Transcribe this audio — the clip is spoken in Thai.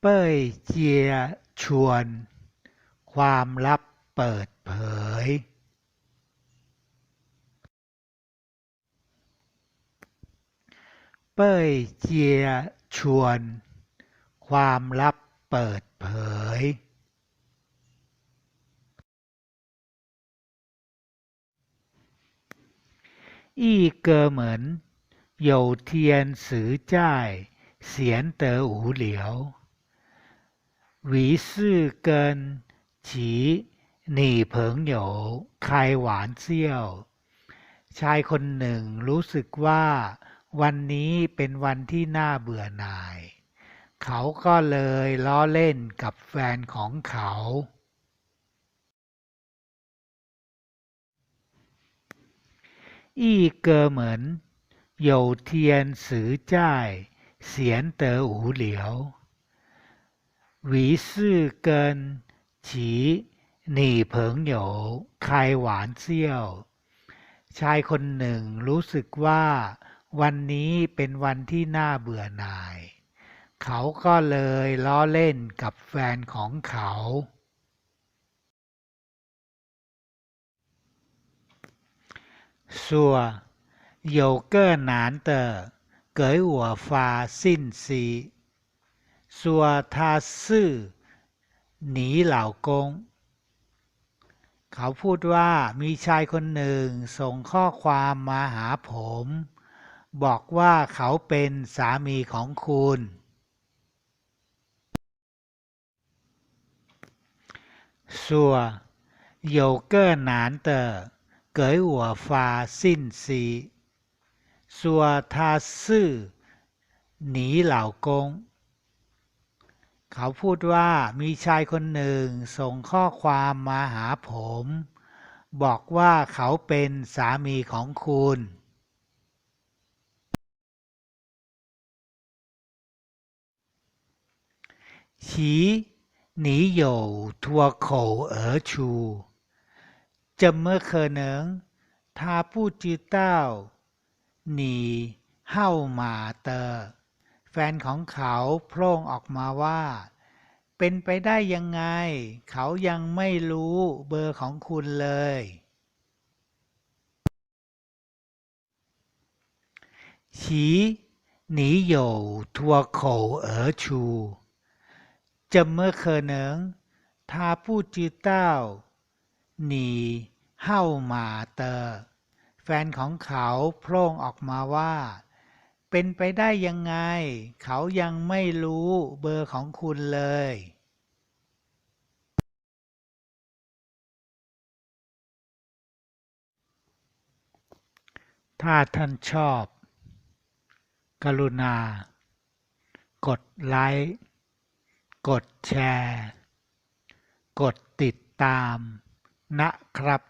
เป้ยเจียชวน ความลับเปิดเผย เป้ยเจียชวน ความลับเปิดเผย 一哥们有天实在闲得无聊， 于是跟其女朋友开玩笑 ชายคนหนึ่งรู้สึกว่า วันนี้เป็นวันที่น่าเบื่อหน่าย เขาก็เลยล้อเล่นกับแฟนของเขา 一哥们有天实在闲得无聊， 于是跟其女朋友开玩笑 ชายคนหนึ่งรู้สึกว่า วันนี้เป็นวันที่น่าเบื่อหน่าย เขาก็เลยล้อเล่นกับแฟนของเขา 说有个男的给我发信息， 说他是你老公。เขาพูดว่ามีชายคนหนึ่งส่งข้อความมาหาผม บอกว่าเขาเป็นสามีของคุณ说有个男的给我发信息，说他是你老公。 เขาพูดว่ามีชายคนหนึ่งส่งข้อความมาหาผม บอกว่าเขาเป็นสามีของคุณ其你有脱口而出怎么可能他不知道你号码的 แฟนของเขาโพล่งออกมาว่า เป็นไปได้ยังไง เขายังไม่รู้เบอร์ของคุณเลย ฉีหนีโยทัวโขเอ๋อชูจำเมื่อเคเนิงทาผู้จือเต้า หนีเฮ้ามาเตอ แฟนของเขาโพล่งออกมาว่า เป็นไปได้ยังไง เขายังไม่รู้เบอร์ของคุณเลยถ้าท่านชอบ กรุณา กดไลค์ กดแชร์ กดติดตามนะครับ